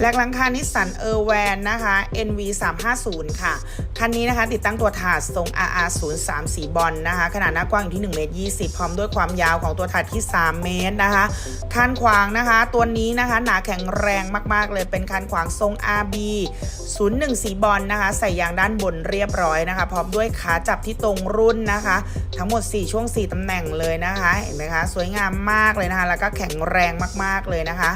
แลกหลังคานิสสันเออร์แวนนะคะ NV 350ค่ะ คันนี้นะคะ ติดตั้งตัวถาดทรง RR 0 3สีบอลนะคะ ขนาดหน้ากว้างอยู่ที่1เมตร20 พร้อมด้วยความยาวของตัวถาดที่ 3 เมตรนะคะ คันขวางนะคะ ตัวนี้นะคะ หนาแข็งแรงมาก ๆ เลยเป็นคันขวางทรง RB 01สีบอลนะคะ ใส่ยางด้านบนเรียบร้อยนะคะ พร้อมด้วยขาจับที่ตรงรุ่นนะคะ ทั้งหมด 4 ช่วง 4ตำแหน่งเลยนะคะ เห็นไหมคะ สวยงามมากเลยนะคะ แล้วก็แข็งแรงมากๆเลยนะคะ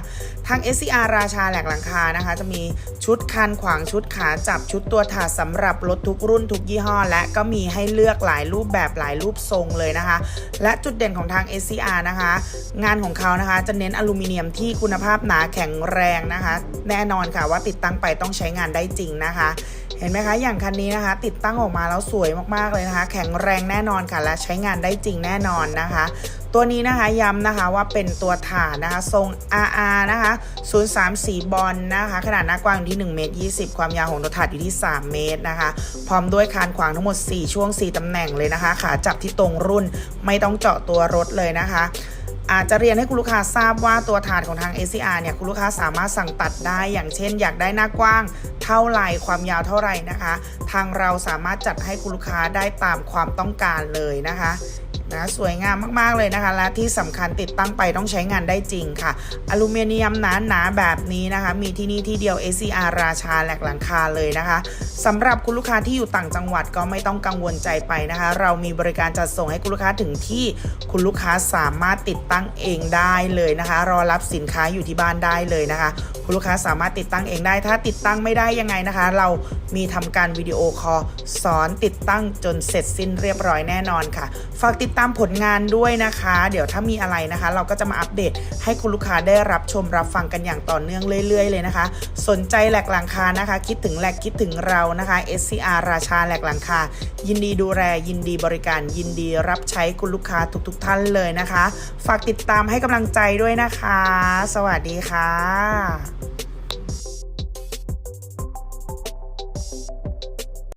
ทาง SCR ราชาแหลกหลังคานะคะ จะมีชุดคันขวางชุดขาจับชุดตัวถาดสำหรับรถทุกรุ่นทุกยี่ห้อ และก็มีให้เลือกหลายรูปแบบหลายรูปทรงเลยนะคะ และจุดเด่นของทาง SCR นะคะ งานของเขานะคะจะเน้นอลูมิเนียมที่คุณภาพหนาแข็งแรงนะคะ แน่นอนค่ะว่าติดตั้งไปต้องใช้งานได้จริงนะคะ เห็นไหมคะ อย่างคันนี้นะคะ ติดตั้งออกมาแล้วสวยมากๆเลยนะคะ แข็งแรงแน่นอนค่ะ และใช้งานได้จริงแน่นอนนะคะ ตัวนี้นะคะย้ำนะคะว่าเป็นตัวถาดนะคะทรง RR นะคะ034 บอลนะคะ ขนาดหน้ากว้างอยู่ที่1เมตร20 ความยาวของตัวถาดอยู่ที่ 3 เมตรนะคะ พร้อมด้วยคานขวางทั้งหมด 4 ช่วง 4ตำแหน่งเลยนะคะ ขาจับที่ตรงรุ่นไม่ต้องเจาะตัวรถเลยนะคะ อาจจะเรียนให้คุณลูกค้าทราบว่าตัวถาดของทาง ACR เนี่ยคุณลูกค้าสามารถสั่งตัดได้ อย่างเช่น อยากได้หน้ากว้างเท่าไหร่ความยาวเท่าไหร่นะคะ ทางเราสามารถจัดให้คุณลูกค้าได้ตามความต้องการเลยนะคะ นะสวยงามมากๆเลยนะคะ และที่สำคัญติดตั้งไปต้องใช้งานได้จริงค่ะ อลูมิเนียมหนาๆแบบนี้นะคะ มีที่นี่ที่เดียว ACR ราชาแหลกหลังคาเลยนะคะสำหรับคุณลูกค้าที่อยู่ต่างจังหวัดก็ไม่ต้องกังวลใจไปนะคะ เรามีบริการจัดส่งให้คุณลูกค้าถึงที่คุณลูกค้าสามารถติดตั้งเองได้เลยนะคะ รอรับสินค้าอยู่ที่บ้านได้เลยนะคะ คุณลูกค้าสามารถติดตั้งเองได้ ถ้าติดตั้งไม่ได้ยังไงนะคะ เรามีทำการวิดีโอคอลสอนติดตั้งจนเสร็จสิ้นเรียบร้อยแน่นอนค่ะฝากติดตามผลงานด้วยนะคะ เดี๋ยวถ้ามีอะไรนะคะ เราก็จะมาอัปเดตให้คุณลูกค้าได้รับชมรับฟังกันอย่างต่อเนื่องเรื่อย ๆ เลยนะคะ สนใจแหลกหลังคานะคะ คิดถึงแหลกคิดถึงเรานะคะ SCR ราชาแหลกหลังคา ยินดีดูแลยินดีบริการ ยินดีรับใช้คุณลูกค้าทุก ๆทท่านเลยนะคะ ฝากติดตามให้กำลังใจด้วยนะคะ สวัสดีค่ะ